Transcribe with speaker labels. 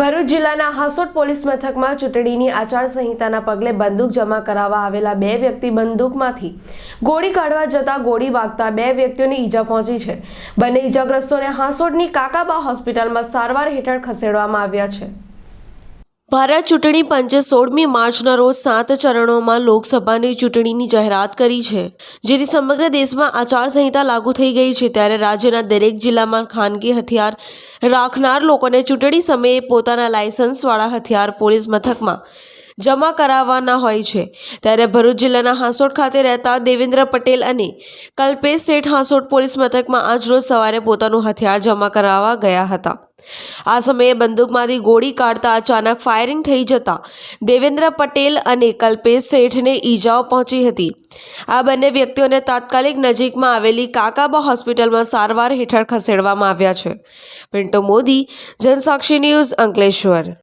Speaker 1: ભરૂચ જિલ્લાના હાસોટ પોલીસ મથકમાં ચૂંટણીની આચારસંહિતાના પગલે બંદૂક જમા કરાવવા આવેલા બે વ્યક્તિ બંદૂકમાંથી ગોળી કાઢવા જતા ગોળી વાગતા બે વ્યક્તિઓને ઈજા પહોંચી છે. બંને ઈજાગ્રસ્તોને હાસોટની કાકાબા હોસ્પિટલમાં સારવાર હેઠળ ખસેડવામાં આવ્યા છે. ભારત ચૂંટણી પંચે સોળમી માર્ચના રોજ સાત ચરણોમાં લોકસભાની ચૂંટણીની જાહેરાત કરી છે, જેથી સમગ્ર દેશમાં આચારસંહિતા લાગુ થઈ ગઈ છે. ત્યારે રાજ્યના દરેક જિલ્લામાં ખાનગી હથિયાર રાખનાર લોકોને ચૂંટણી સમયે પોતાના લાયસન્સવાળા હથિયાર પોલીસ મથકમાં જમા કરાવવાના હોય છે. ત્યારે ભરૂચ જિલ્લાના હાંસોટ ખાતે રહેતા દેવેન્દ્ર પટેલ અને કલ્પેશ શેઠ હાંસોટ પોલીસ મથકમાં આજરોજ સવારે પોતાનું હથિયાર જમા કરાવવા ગયા હતા. આ સમયે બંદૂકમાંથી ગોળી કાઢતા અચાનક ફાયરિંગ થઈ જતા દેવેન્દ્ર પટેલ અને કલ્પેશ શેઠને ઈજાઓ પહોંચી હતી. આ બંને વ્યક્તિઓને તાત્કાલિક નજીકમાં આવેલી કાકાબા હોસ્પિટલમાં સારવાર હેઠળ ખસેડવામાં આવ્યા છે. પિન્ટો મોદી, જનસાક્ષી ન્યૂઝ અંકલેશ્વર.